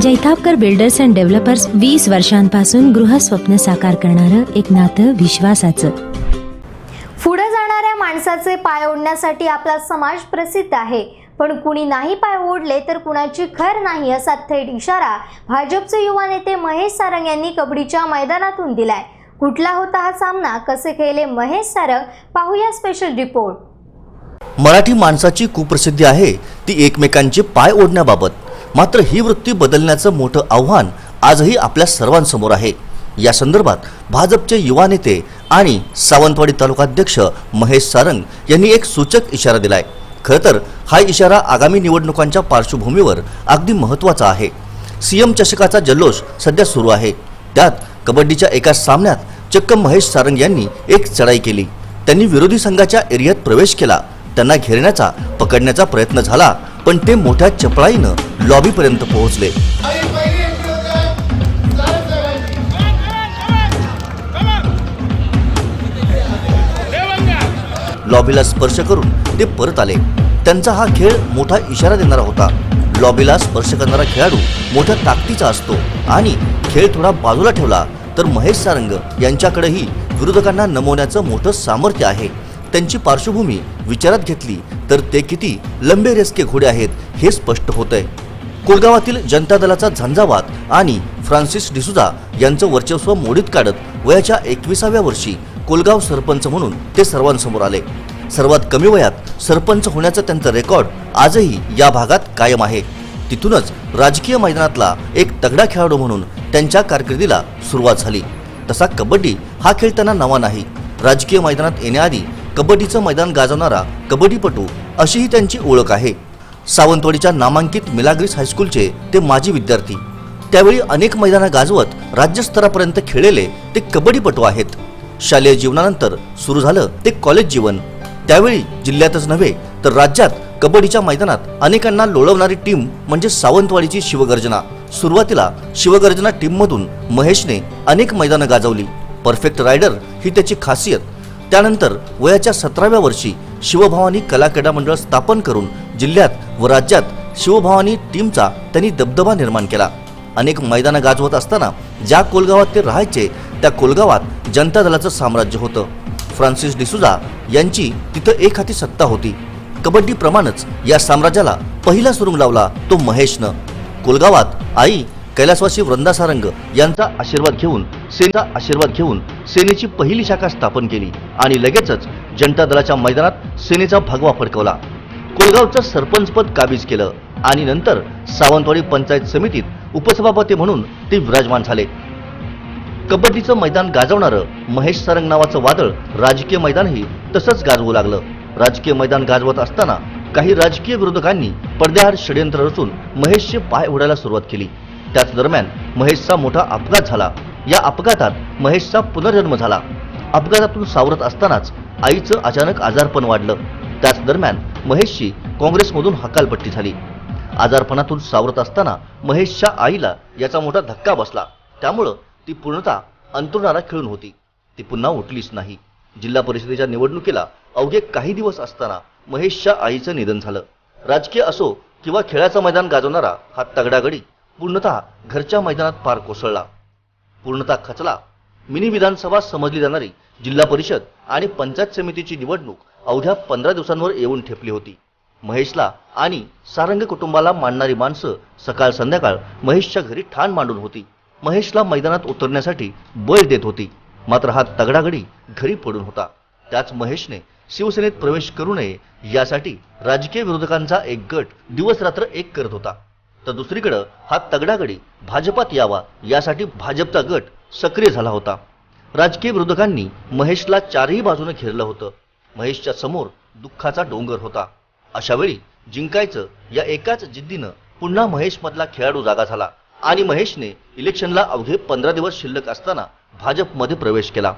Jaitapkar builders and developers वीस वर्षांपासून गृहस्वप्न साकार करणारं एक नातं विश्वासाचं. पुढे जाणाऱ्या माणसाचे पाय ओढण्यासाठी आपला समाज प्रसिद्ध आहे. पण कुणी नाही पाय ओढले तर कुणाची खैर नाही असा थेट इशारा भाजपचे युवा नेते महेश सारंग यांनी कबड्डीच्या मैदानातून दिलाय. कुठला होता हा सामना? कसे खेळले महेश सारंग? पाहूया स्पेशल रिपोर्ट मराठी माणसाची कुप्रसिद्धी आहे ती एकमेकांचे पाय ओढण्याबाबत. मात्र ही वृत्ती बदलण्याचं मोठं आव्हान आजही आपल्या सर्वांसमोर आहे. या संदर्भात भाजपचे युवा नेते आणि सावंतवाडी तालुकाध्यक्ष महेश सारंग यांनी एक सूचक इशारा दिलाय. खरं तर हा इशारा आगामी निवडणुकांच्या पार्श्वभूमीवर अगदी महत्त्वाचा आहे. सीएम चषकाचा जल्लोष सध्या सुरू आहे. त्यात कबड्डीच्या एका सामन्यात चक्क महेश सारंग यांनी एक चढाई केली. त्यांनी विरोधी संघाच्या एरियात प्रवेश केला. त्यांना घेरण्याचा पकडण्याचा प्रयत्न झाला पण ते मोठ्या चपळाईनं लॉबीपर्यंत पोहोचले. लॉबीला स्पर्श करून ते परत आले. त्यांचा हा खेळ मोठा इशारा देणारा होता. लॉबीला स्पर्श करणारा खेळाडू मोठ्या ताकदीचा असतो आणि खेळ थोडा बाजूला ठेवला तर महेश सारंग यांच्याकडेही विरोधकांना नमवण्याचं मोठं सामर्थ्य आहे. त्यांची पार्श्वभूमी विचारात घेतली तर ते किती लंबे रेसके घोडे आहेत हे स्पष्ट होतंय. कोलगावातील जनता दलाचा झंझावात आणि फ्रान्सिस डिसुजा यांचं वर्चस्व मोडीत काढत वयाच्या एकविसाव्या वर्षी कोलगाव सरपंच म्हणून ते सर्वांसमोर आले. सर्वात कमी वयात सरपंच होण्याचं त्यांचं रेकॉर्ड आजही या भागात कायम आहे. तिथूनच राजकीय मैदानातला एक तगडा खेळाडू म्हणून त्यांच्या कारकिर्दीला सुरुवात झाली. तसा कबड्डी हा खेळ त्यांना नवा नाही. राजकीय मैदानात येण्याआधी कबड्डीचं मैदान गाजवणारा कबड्डीपटू अशीही त्यांची ओळख आहे. सावंतवाडीच्या नामांकित मिलाग्रीस हायस्कूलचे ते माजी विद्यार्थी. त्यावेळी अनेक मैदानं गाजवत राज्यस्तरापर्यंत खेळलेले ते कबड्डीपटू आहेत. शालेय जीवनानंतर सुरू झालं ते कॉलेज जीवन. त्यावेळी जिल्ह्यातच नव्हे तर राज्यात कबड्डीच्या मैदानात अनेकांना लोळवणारी टीम म्हणजे सावंतवाडीची शिवगर्जना. सुरुवातीला शिवगर्जना टीममधून महेशने अनेक मैदानं गाजवली. परफेक्ट रायडर ही त्याची खासियत. त्यानंतर वयाच्या सतराव्या वर्षी शिवभवानी कला मंडळ स्थापन करून जिल्ह्यात व राज्यात शिवभवानी टीमचा त्यांनी दबदबा निर्माण केला. अनेक मैदानं गाजवत असताना ज्या कोलगावात ते राहायचे त्या कोलगावात जनता दलाचं साम्राज्य होतं. फ्रान्सिस डिसुजा यांची तिथं एक हाती सत्ता होती. कबड्डीप्रमाणेच या साम्राज्याला पहिला सुरुंग लावला तो महेशनं. कोलगावात आई कैलासवासी वृंदा सारंग यांचा आशीर्वाद घेऊन सेनेचा आशीर्वाद घेऊन सेनेची पहिली शाखा स्थापन केली आणि लगेचच जनता दलाच्या मैदानात सेनेचा भगवा फडकवला. कोळगावचं सरपंचपद काबीज केलं आणि नंतर सावंतवाडी पंचायत समितीत उपसभापती म्हणून ते विराजमान झाले. कबड्डीचं मैदान गाजवणारं महेश सरंग नावाचं वादळ राजकीय मैदानही तसंच गाजवू लागलं. राजकीय मैदान गाजवत असताना काही राजकीय विरोधकांनी पडद्याआड षडयंत्र रचून महेशचे पाय उडायला सुरुवात केली. त्याच दरम्यान महेशचा मोठा अपघात झाला. या अपघातात महेशचा पुनर्जन्म झाला. अपघातातून सावरत असतानाच आईचं अचानक आजारपण वाढलं. त्याच दरम्यान महेशची काँग्रेसमधून हकालपट्टी झाली. आजारपणातून सावरत असताना महेशच्या आईला याचा मोठा धक्का बसला. त्यामुळं ती पूर्णतः अंतरुणाला खेळून होती. ती पुन्हा उठलीच नाही. जिल्हा परिषदेच्या निवडणुकीला अवघे काही दिवस असताना महेशच्या आईचं निधन झालं. राजकीय असो किंवा खेळाचं मैदान गाजवणारा हा तगडागडी पूर्णतः घरच्या मैदानात पार कोसळला. पूर्णतः खचला मिनी विधानसभा समजली जाणारी जिल्हा परिषद आणि पंचायत समितीची निवडणूक अवघ्या पंधरा दिवसांवर येऊन ठेपली होती. महेशला आणि सारंग कुटुंबाला मांडणारी माणसं सकाळ संध्याकाळ महेशच्या घरी ठाण मांडून होती. महेशला मैदानात उतरण्यासाठी बळ देत होती. मात्र हा तगडागडी घरी पडून होता. त्याच महेशने शिवसेनेत प्रवेश करू नये यासाठी राजकीय विरोधकांचा एक गट दिवस रात्र एक करत होता. तर दुसरीकडं हा तगडागडी भाजपात यावा यासाठी भाजपचा गट सक्रिय झाला होता. राजकीय विरोधकांनी महेशला चारही बाजूने घेरलं होतं. महेशच्या समोर दुःखाचा डोंगर होता. अशा वेळी जिंकायचं या एकाच जिद्दीनं पुन्हा महेश मधला खेळाडू जागा झाला आणि महेशने इलेक्शनला अवघे पंधरा दिवस शिल्लक असताना भाजपमध्ये प्रवेश केला.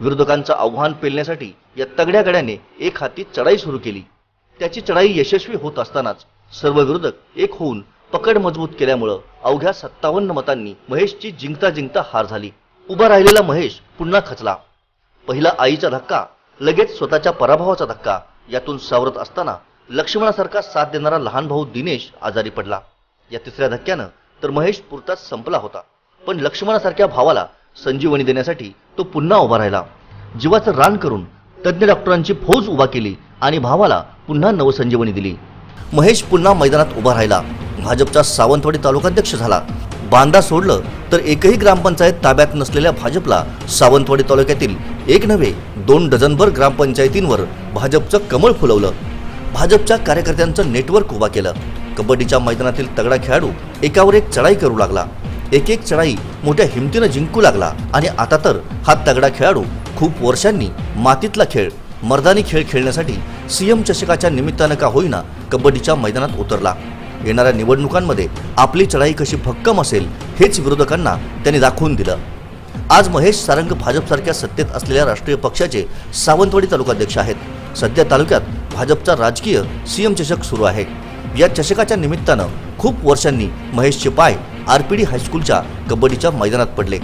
विरोधकांचं आव्हान पेलण्यासाठी या तगड्या गड्याने एक हाती चढाई सुरू केली. त्याची चढाई यशस्वी होत असतानाच सर्व विरोधक एक होऊन पकड मजबूत केल्यामुळं अवघ्या सत्तावन्न मतांनी महेशची जिंकता जिंकता हार झाली. उभा राहिलेला महेश पुन्हा खचला. पहिला आईचा धक्का लगेच स्वतःच्या पराभवाचा धक्का यातून सावरत असताना लक्ष्मणासारखा साथ देणारा लहान भाऊ दिनेश आजारी पडला. या तिसऱ्या धक्क्यानं तर महेश पुरताच संपला होता. पण लक्ष्मणासारख्या भावाला संजीवनी देण्यासाठी तो पुन्हा उभा राहिला. जीवाचं रान करून तज्ज्ञ डॉक्टरांची फौज उभा केली आणि भावाला पुन्हा नवसंजीवनी दिली. महेश पुन्हा मैदानात उभा राहिला. भाजपचा सावंतवाडी तालुकाध्यक्ष झाला. बांदा सोडलं तर एकही ग्रामपंचायत ताब्यात नसलेल्या भाजपला सावंतवाडी तालुक्यातील एक नव्हे दोन डझनभर ग्रामपंचायतींवर भाजपचं कमळ फुलवलं. भाजपच्या कार्यकर्त्यांचं नेटवर्क उभा केलं. कबड्डीच्या मैदानातील तगडा खेळाडू एकावर एक चढाई करू लागला. एक एक चढाई मोठ्या हिमतीनं जिंकू लागला आणि आता तर हा तगडा खेळाडू खूप वर्षांनी मातीतला खेळ मर्दानी खेळ खेळण्यासाठी सीएम चषकाच्या निमित्तानं का होईना कबड्डीच्या मैदानात उतरला. येणाऱ्या निवडणुकांमध्ये आपली चढाई कशी भक्कम असेल हेच विरोधकांना त्यांनी दाखवून दिलं. आज महेश सारंग भाजपसारख्या सत्तेत असलेल्या राष्ट्रीय पक्षाचे सावंतवाडी तालुकाध्यक्ष आहेत. सध्या तालुक्यात भाजपचा राजकीय सीएम चषक सुरू आहे. या चषकाच्या निमित्तानं खूप वर्षांनी महेशचे पाय आर पी डी हायस्कूलच्या कबड्डीच्या मैदानात पडले.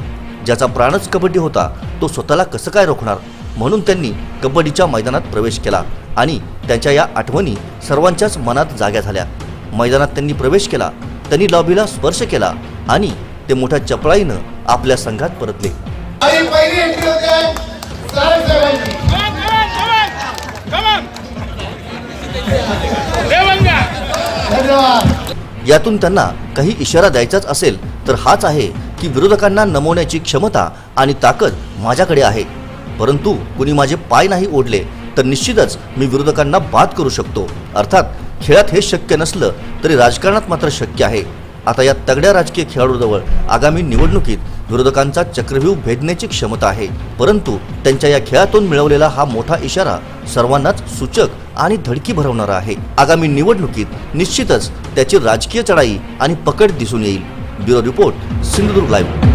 ज्याचा प्राणच कबड्डी होता तो स्वतःला कसं काय रोखणार? म्हणून त्यांनी कबड्डीच्या मैदानात प्रवेश केला. आणि त्यांच्या या आठवणी सर्वांच्याच मनात जाग्या झाल्या. मैदानात त्यांनी प्रवेश केला त्यांनी लॉबीला स्पर्श केला आणि ते मोठ्या चपळाईनं आपल्या संघात परतले. यातून त्यांना काही इशारा द्यायचाच असेल तर हाच आहे की विरोधकांना नमवण्याची क्षमता आणि ताकद माझ्याकडे आहे. परंतु कुणी माझे पाय नाही ओढले तर निश्चितच मी विरोधकांना बाद करू शकतो. अर्थात खेळात हे शक्य नसलं तरी राजकारणात मात्र शक्य आहे. आता या तगड्या राजकीय खेळाडूजवळ आगामी निवडणुकीत विरोधकांचा चक्रव्यूह भेदण्याची क्षमता आहे. परंतु त्यांच्या या खेळातून मिळवलेला हा मोठा इशारा सर्वांनाच सूचक आणि धडकी भरवणारा आहे. आगामी निवडणुकीत निश्चितच त्याची राजकीय चढाई आणि पकड दिसून येईल. Bureau report Sindhudurg live.